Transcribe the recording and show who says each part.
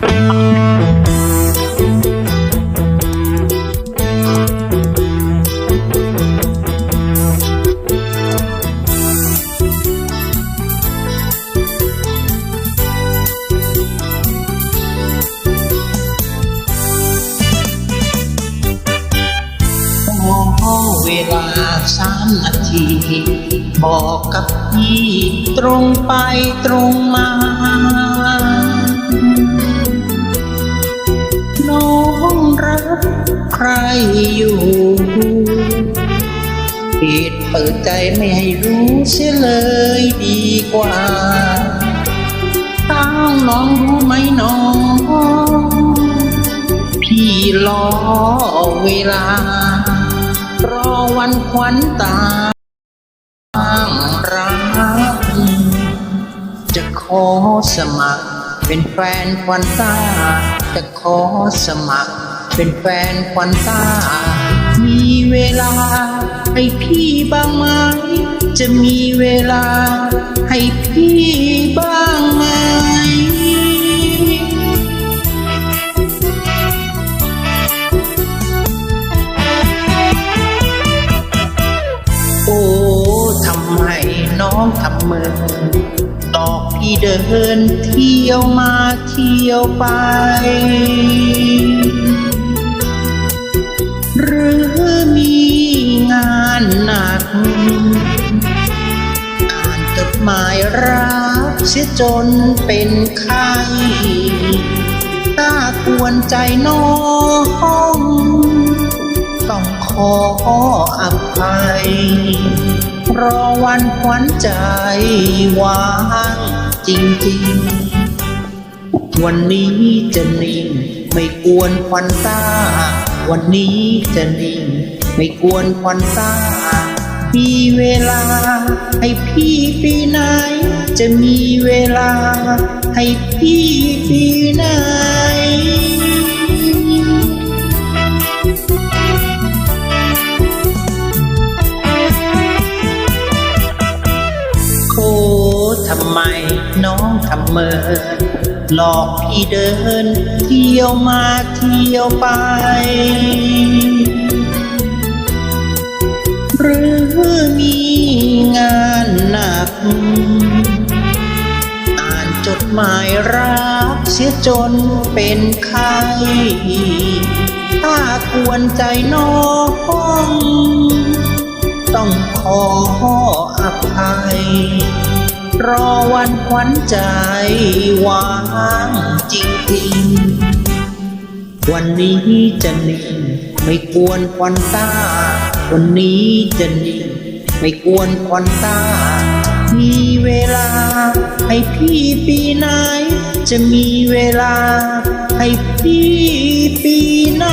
Speaker 1: ขอเวลาสามนาที บอกกับพี่ตรงไปตรงมา ใครอยู่เหตุเปิดใจไม่ให้รู้เสียเลยดีกว่าต้องน้องรู้ไหมน้อง พี่รอเวลา รอวันควันตารักจะขอสมัคร เป็นแฟนควันตา จะขอสมัคร เป็นแฟนควันตา มีเวลาให้พี่บ้างไหม จะมีเวลาให้พี่บ้างไหมโอ้ทำไมน้องทำเมือหลอกพี่เดินเที่ยวมาเที่ยวไป หมายรักเสียจนเป็นไข้ถ้าควรใจน้องต้องขออภัย รอวันขวัญใจว่างจริงๆ วันนี้จะนิ่งไม่กวนควันตา วันนี้จะนิ่งไม่กวนควันตา มีเวลา ให้พี่ปีไหน จะมีเวลา ให้พี่ปีไหนโคทำไมน้องทำเมอหลอกพี่เดิน เที่ยวมาเที่ยวไป รือมีงานหนัก อ่านจดหมายรักเสียจนเป็นไข้ถ้าควรใจน้องต้องขออภัย รอวันขวัญใจวางจริงๆ วันนี้จะนิ่งไม่กวนควันตา วันนี้จะนิ่งไม่กวนควันตา มีเวลา ให้พี่ปีไหน จะมีเวลา ให้พี่ปีไหน